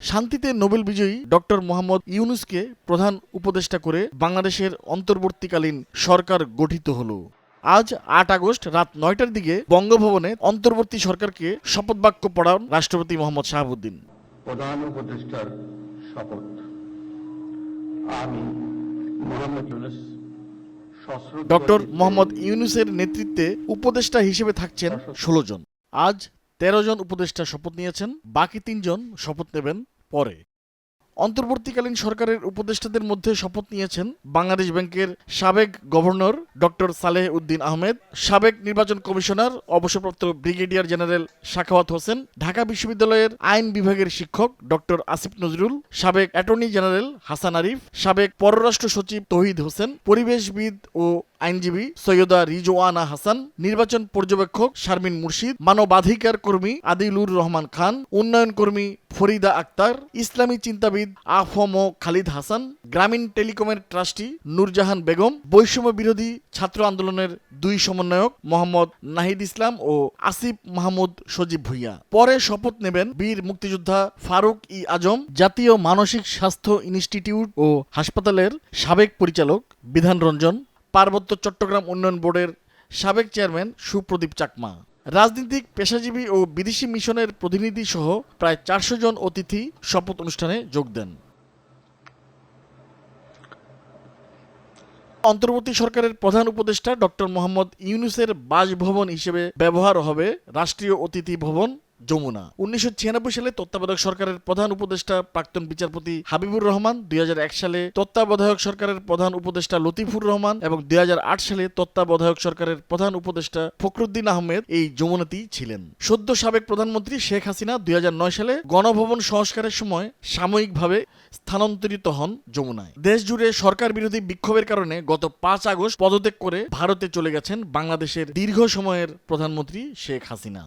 শান্তিতে নোবেল বিজয়ী ডক্টর মোহাম্মদ ইউনুসকে প্রধান উপদেষ্টা করে বাংলাদেশের অন্তর্বর্তীকালীন সরকার গঠিত হলো। আজ আট আগস্ট রাত নয়টার দিকে বঙ্গভবনে অন্তর্বর্তী সরকারকে শপথ বাক্য পড়ান রাষ্ট্রপতি মোহাম্মদ শাহাবুদ্দিন। প্রধান উপদেষ্টার শপথ। আমি মোহাম্মদ ইউনুস ডক্টর মোহাম্মদ ইউনুসের নেতৃত্বে উপদেষ্টা হিসেবে থাকছেন ষোলো জন। আজ তেরো জন উপদেষ্টা শপথ নিয়েছেন বাকি তিনজন শপথ নেবেন পরে। অন্তর্বর্তীকালীন সরকারের উপদেষ্টাদের মধ্যে শপথ নিয়েছেন বাংলাদেশ ব্যাংকের সাবেক গভর্নর ডক্টর সালেহ উদ্দিন আহমেদ, সাবেক নির্বাচন কমিশনার, অবসরপ্রাপ্ত ব্রিগেডিয়ার জেনারেল শাখাওয়াত হোসেন, ঢাকা বিশ্ববিদ্যালয়ের আইন বিভাগের শিক্ষক ডক্টর আসিফ নজরুল, সাবেক অ্যাটর্নি জেনারেল হাসান আরিফ, সাবেক পররাষ্ট্র সচিব তহিদ হোসেন, পরিবেশবিদ ও আইনজীবী সৈয়দা রিজওয়ানা হাসান, নির্বাচন পর্যবেক্ষক শারমিন মুর্শিদ, মানবাধিকার কর্মী আদিলুর রহমান খান, উন্নয়ন কর্মী ফরিদা আক্তার, ইসলামী চিন্তাবিদ আফম খালিদ হাসান, গ্রামীণ টেলিকমের ট্রাস্টি নূরজাহান বেগম, বৈষম্য বিরোধী ছাত্র আন্দোলনের দুই সমন্বয়ক মোহাম্মদ নাহিদ ইসলাম ও আসিফ মাহমুদ সজীব ভুইয়া। পরে শপথ নেবেন বীর মুক্তিযোদ্ধা ফারুক ই আজম, জাতীয় মানসিক স্বাস্থ্য ইনস্টিটিউট ও হাসপাতালের সাবেক পরিচালক বিধান রঞ্জন পার্বত্য চট্টগ্রাম উন্নয়ন বোর্ডের সাবেক চেয়ারম্যান সুপ্রদীপ চাকমা। রাজনীতিক, পেশাজীবী ও বিদেশি মিশনের প্রতিনিধি সহ প্রায় চারশো জন অতিথি শপথ অনুষ্ঠানে যোগ দেন। অন্তর্বর্তী সরকারের প্রধান উপদেষ্টা ডক্টর মোহাম্মদ ইউনুসের বাসভবন হিসেবে ব্যবহার হবে রাষ্ট্রীয় অতিথি ভবন যমুনা। উনিশশো ছিয়ানব্বই সালে তত্ত্বাবধায়ক সরকারের প্রধান উপদেষ্টা প্রাক্তন বিচারপতি হাবিবুর রহমান, দুই হাজার এক সালে তত্ত্বাবধায়ক সরকারের প্রধান উপদেষ্টা লতিফুর রহমান এবং দুই হাজার আট সালে তত্ত্বাবধায়ক সরকারের প্রধান উপদেষ্টা ফখরুদ্দিন আহমেদ এই যমুনাতেই ছিলেন। সদ্য সাবেক প্রধানমন্ত্রী শেখ হাসিনা দুই হাজার নয় সালে গণভবন সংস্কারের সময় সাময়িকভাবে স্থানান্তরিত হন যমুনায়। দেশ জুড়ে সরকার বিরোধী বিক্ষোভের কারণে গত পাঁচ আগস্ট পদত্যাগ করে ভারতে চলে গেছেন বাংলাদেশের দীর্ঘ সময়ের প্রধানমন্ত্রী শেখ হাসিনা।